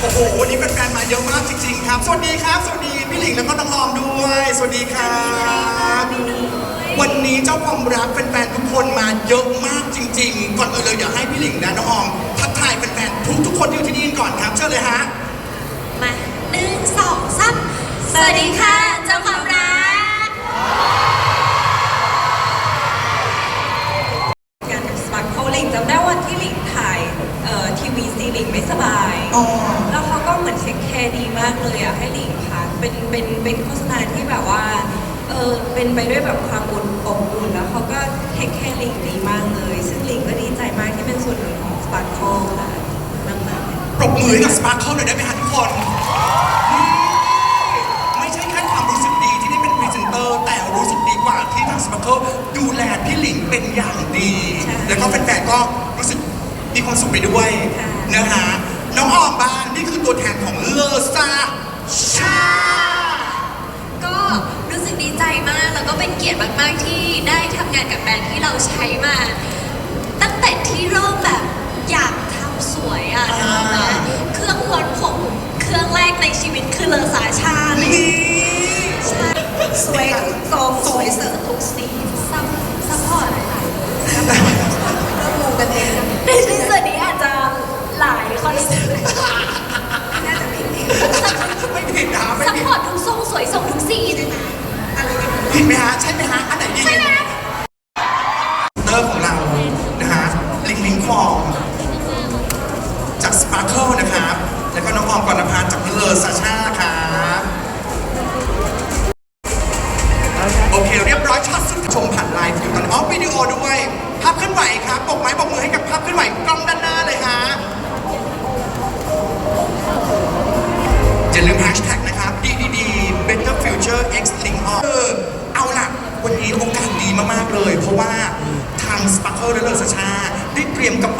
โอ้โหวันนี้แฟนๆมาเยอะมากจริง ๆ ครับ สวัสดีครับ สวัสดีพี่หลิงแล้วก็น้องลอมด้วย สวัสดีครับวันนี้เจ้าความรักแฟนๆทุกคนมาเยอะมากจริง ๆ ก่อนอื่นเลยอยากให้พี่หลิงและน้องออมทักทายแฟนๆทุกๆคนที่อยู่ที่นี่ก่อนครับเชิญเลยฮะมาหนึ่งสองสามสวัสดีค่ะ เจ้าความรัก งานกับสปาร์คเขาหลิงจำได้วันที่หลิงถ่ายเอ่อทีวีซีหลิงไม่ส บาย อ๋อ แล้วเขาก็เหมือนเช็คแคร์ดีมากเลยอะให้หลิงพักเป็นเป็นเป็นโฆษณาที่แบบว่า เออเป็นไปด้วยแบบความอุ่นอบอุ่น แล้วเขาก็เทคแคร์หลิงดีมากเลย ซึ่งหลิงก็ดีใจมากที่เป็นส่วนหนึ่งของสปาร์คค่ะมากมากๆปรบมือให้กับสปาร์คเคิลหน่อยได้ไหมฮะทุกคนนี่ไม่ใช่แค่ความรู้สึกดีที่ได้เป็นพรีเซนเตอร์ แต่รู้สึกดีกว่าที่ทางสปาร์คเคิลดูแลพี่หลิงเป็นอย่างดีใช่แล้วก็แฟนๆก็รู้สึกมีความสุขไปด้วยค่ะนะฮะ แล้วก็เป็นเกียรติมาก ๆ ที่ได้ทำงานกับแบรนด์ที่เราใช้มา ตั้งแต่ที่เริ่มแบบอยากทำสวยอะอ่า นะเครื่องล้นผมเครื่องแรกในชีวิตคือเลอสาชาเลยนี่ใช่สวยทุกทรงสวยเสริมทุกสีซัพซัพพอร์ต ผิดไหมฮะ ใช่ไหมฮะ อันไหนดีใช่ไหมเตอร์ของเรา นะฮะ ลิงลิงฟองจากสปาร์เคิลนะครับ แล้วก็น้องออมกรณพัฒน์จากเลอร์ซาชาครับโอเค เรียบร้อยช็อตสุดชมผ่านไลฟ์อยู่ตอนนี้อ๋อวิดีโอด้วย ภาพเคลื่อนไหวครับปกไม้ปกมือให้กับภาพเคลื่อนไหวกล้องด้านหน้า เตรียมกับ